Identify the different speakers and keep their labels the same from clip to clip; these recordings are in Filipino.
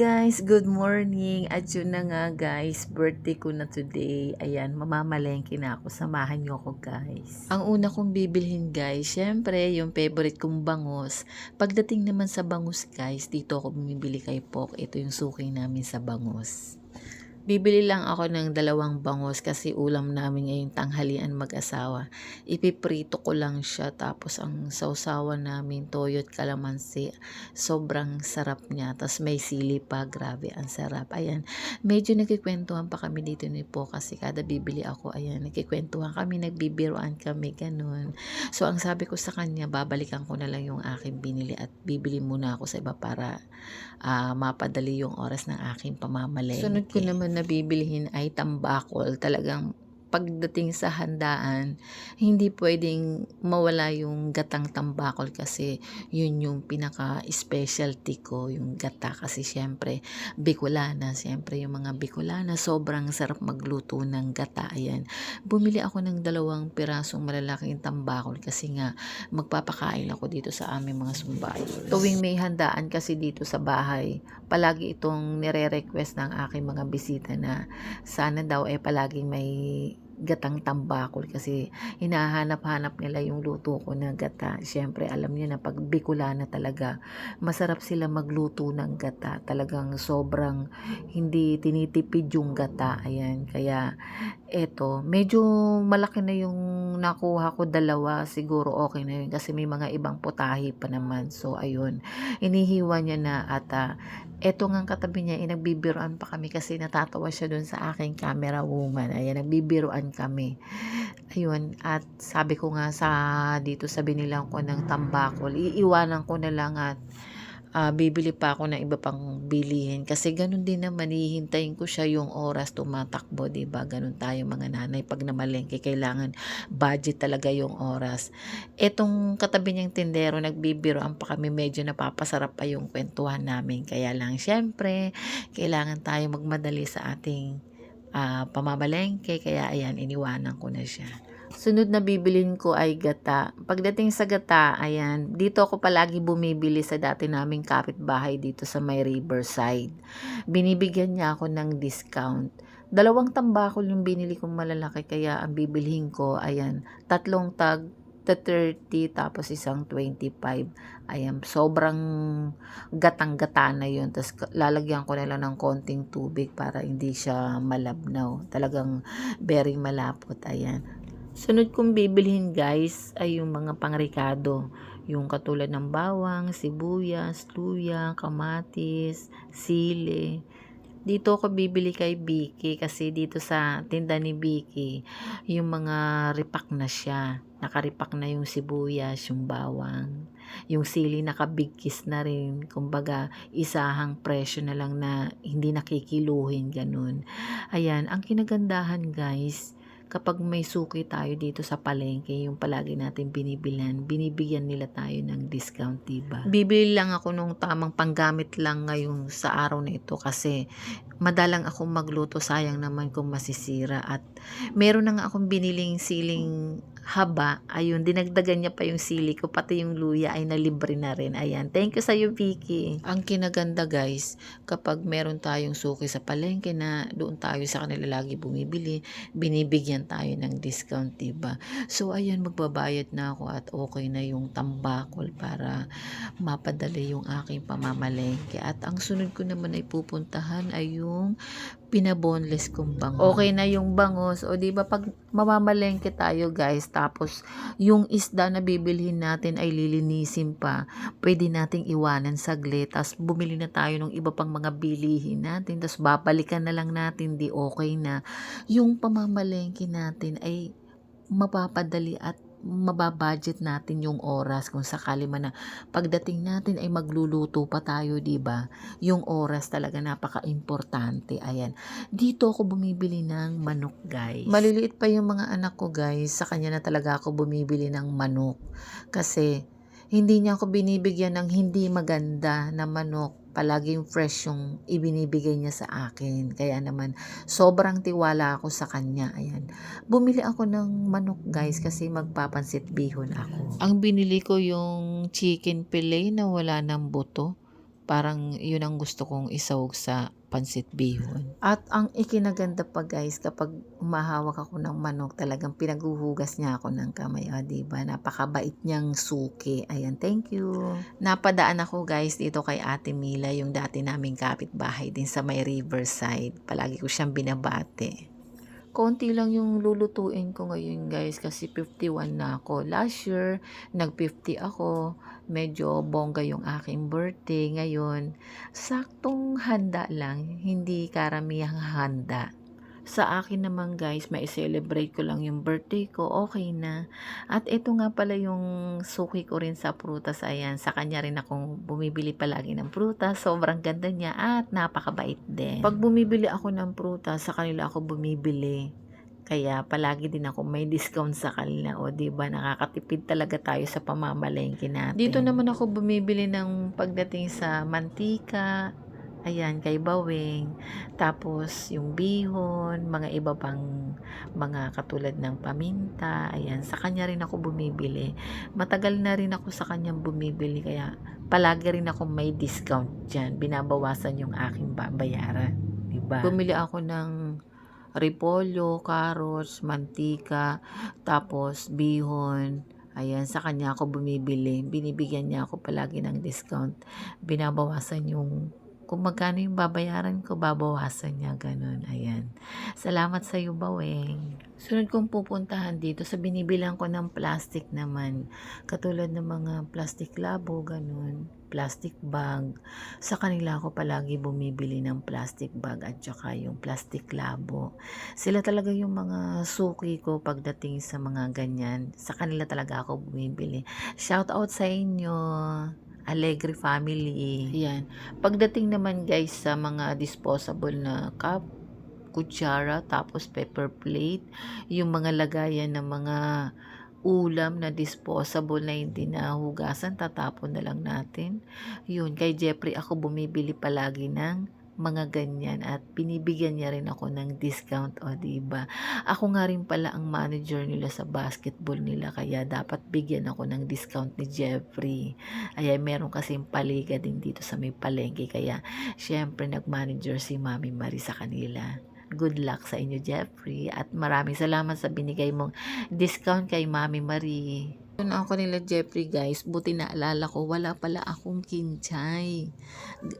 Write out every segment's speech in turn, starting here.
Speaker 1: guys, good morning. At yun na nga guys, birthday ko na today. Ayan, mamamalengke na ako. Samahan niyo ako guys. Ang una kong bibilhin guys, syempre yung favorite kong bangus. Pagdating naman sa bangus guys, dito ako bumibili kay Pok. Ito yung suki namin sa bangus. Bibili lang ako ng dalawang bangus kasi ulam namin ngayong tanghalian mag-asawa. Ipiprito ko lang siya tapos ang sausawan namin toyo at kalamansi. Sobrang sarap niya. Tapos may sili pa. Grabe, ang sarap. Ayan. Medyo nagkikwentuhan pa kami dito ni Po kasi kada bibili ako, ayan, nagkikwentuhan kami, nagbibiruan kami, ganun. So, ang sabi ko sa kanya, babalikan ko na lang yung aking binili at bibili muna ako sa iba para ah, mapadali yung oras ng aking pamamalengke. Sunod ko naman na bibilihin ay tambakol. Talagang pagdating sa handaan, hindi pwedeng mawala yung gatang tambakol kasi yun yung pinaka-specialty ko, yung gata. Kasi syempre, Bicolana. Syempre, yung mga Bicolana, sobrang sarap magluto ng gata. Ayan. Bumili ako ng dalawang pirasong malalaking tambakol kasi nga magpapakain ako dito sa aming mga sumbayo. Tuwing may handaan kasi dito sa bahay, palagi itong nire-request ng aking mga bisita na sana daw eh palaging may gatang tambakol kasi hinahanap-hanap nila yung luto ko na gata. Siyempre, alam niyo na pag Bicolana talaga, masarap sila magluto ng gata. Talagang sobrang hindi tinitipid yung gata. Ayan, kaya eto, medyo malaki na yung nakuha ko dalawa. Siguro okay na yun kasi may mga ibang putahe pa naman. So, ayun, inihiwa niya na at ah, eto nga katabi niya, eh, nagbibiroan pa kami kasi natatawa siya dun sa aking camera woman. Ayan, nagbibiroan kami. Ayun, at sabi ko nga sa dito sa binilang ko ng tambakol, iiwanan ko na lang at ah, bibili pa ako ng iba pang bilihin. Kasi ganun din naman, hihintayin ko siya yung oras tumatakbo, 'di ba Ganun tayo mga nanay. Pag namalengke, kailangan budget talaga yung oras. Etong katabi niyang tindero, nagbibiroan pa kami, medyo napapasarap pa yung kwentuhan namin. Kaya lang, syempre, kailangan tayo magmadali sa ating ah, pamamalengke. Kaya ayan, iniwanan ko na siya. Sunod na bibilin ko ay gata. Pagdating sa gata, ayan, dito ako palagi bumibili sa dati naming kapitbahay dito sa may riverside. Binibigyan niya ako ng discount. Dalawang tambakol yung binili kong malalaki kaya ang bibilhin ko, ayan, tatlong tag ta 30 tapos isang 25. Ayan, sobrang gatang-gata na yun. Tapos lalagyan ko na lang ng konting tubig para hindi siya malabnaw. Talagang very malapot. Ayan. Sunod kong bibilhin guys ay yung mga pangrikado. Yung katulad ng bawang, sibuyas, luya, kamatis, sili. Dito ako bibili kay Vicky kasi dito sa tinda ni Vicky, yung mga ripak na siya. Nakaripak na yung sibuyas, yung bawang. Yung sili nakabigkis na rin. Kumbaga, isahang presyo na lang na hindi nakikiluhin, ganun. Ayan, ang kinagandahan guys, kapag may suki tayo dito sa palengke, yung palagi natin binibilan, binibigyan nila tayo ng discount, diba? Bibili lang ako nung tamang panggamit lang ngayong sa araw na ito kasi madalang akong magluto, sayang naman kung masisira at meron na nga akong biniling siling haba, ayun, dinagdagan niya pa yung sili ko, pati yung luya ay nalibre na rin. Ayan, thank you sa'yo, Vicky. Ang kinaganda, guys, kapag meron tayong suki sa palengke na doon tayo sa kanila lagi bumibili, binibigyan tayo ng discount, diba? So, ayan, magbabayad na ako at okay na yung tambakol para mapadali yung aking pamamalengke. At ang sunod ko naman ay pupuntahan ay yung pinaboneless kong bango. Okay na yung bangos. O di ba pag mamamalengke tayo guys, tapos yung isda na bibilhin natin ay lilinisin pa, pwede nating iwanan saglit, tapos bumili na tayo ng iba pang mga bilihin natin, tapos babalikan na lang natin, di okay na. Yung pamamalengke natin ay mapapadali at mababudget natin yung oras kung sakali man na pagdating natin ay magluluto pa tayo, 'di ba? Yung oras talaga napaka-importante. Ayan. Dito ako bumibili ng manok, guys. Maliliit pa yung mga anak ko, guys. Sa kanya na talaga ako bumibili ng manok. Kasi hindi niya ako binibigyan ng hindi maganda na manok. Palaging fresh yung ibinibigay niya sa akin. Kaya naman, sobrang tiwala ako sa kanya. Ayan. Bumili ako ng manok, guys, kasi magpapansit bihon ako. Ang binili ko yung chicken fillet na wala ng buto Parang yun ang gusto kong isawag sa pansit bihon. At ang ikinaganda pa guys, kapag umahawak ako ng manok, talagang pinaguhugas niya ako ng kamay. O, diba? Napakabait niyang suki. Ayan, thank you. Napadaan ako guys dito kay Ate Mila, yung dati naming kapitbahay din sa may riverside. Palagi ko siyang binabate. Konti lang yung lulutuin ko ngayon guys kasi 51 na ako. Last year, nag-50 ako. Medyo bongga yung aking birthday. Ngayon, saktong handa lang. Hindi karamihang handa. Sa akin naman guys, may celebrate ko lang yung birthday ko, okay na. At ito nga pala yung suki ko rin sa prutas, ayan. Sa kanya rin akong bumibili palagi ng prutas. Sobrang ganda niya at napakabait din. Pag bumibili ako ng prutas, sa kanila ako bumibili. Kaya palagi din ako may discount sa kanila. O di ba nakakatipid talaga tayo sa pamamalengke natin. Dito naman ako bumibili ng pagdating sa mantika, Ayan, kay Baweng. Tapos, yung bihon, mga iba pang mga katulad ng paminta. Ayan, sa kanya rin ako bumibili. Matagal na rin ako sa kanyang bumibili. Kaya, palagi rin ako may discount dyan. Binabawasan yung aking babayaran. Diba? Bumili ako ng repolyo, carrots, mantika, tapos bihon. Ayan, sa kanya ako bumibili. Binibigyan niya ako palagi ng discount. Binabawasan yung kung magkano yung babayaran ko, babawasan niya, ganun. Ayan. Salamat sa iyo, Baweng. Sunod kong pupuntahan dito sa binibilang ko ng plastic naman. Katulad ng mga plastic labo, ganun. Plastic bag. Sa kanila ako palagi bumibili ng plastic bag at saka yung plastic labo. Sila talaga yung mga suki ko pagdating sa mga ganyan. Sa kanila talaga ako bumibili. Shout out sa inyo. Allegri family. Yan. Pagdating naman guys sa mga disposable na cup, kutsara, tapos paper plate, yung mga lagayan ng mga ulam na disposable na hindi nahugasan, tatapon na lang natin. Yun, kay Jeffrey ako bumibili palagi ng mga ganyan at binibigyan niya rin ako ng discount o di ba? Ako nga rin pala ang manager nila sa basketball nila kaya dapat bigyan ako ng discount ni Jeffrey. Ay meron kasing paliga din dito sa may palengke kaya syempre nag-manager si Mami Marie sa kanila. Good luck sa inyo Jeffrey at maraming salamat sa binigay mong discount kay Mami Marie yun ako nila Jeffrey guys, buti naalala ko, wala pala akong kinchay.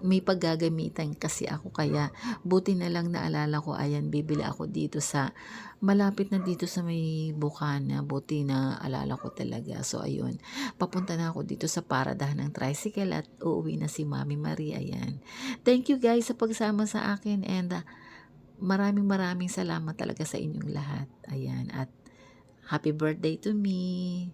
Speaker 1: May paggagamitan kasi ako kaya buti na lang naalala ko, ayan, bibili ako dito sa, malapit na dito sa may bukana, buti na alala ko talaga. So ayun, papunta na ako dito sa paradahan ng tricycle at uuwi na si Mami Marie, ayan. Thank you guys sa pagsama sa akin and uh, maraming maraming salamat talaga sa inyong lahat. Ayan, at happy birthday to me.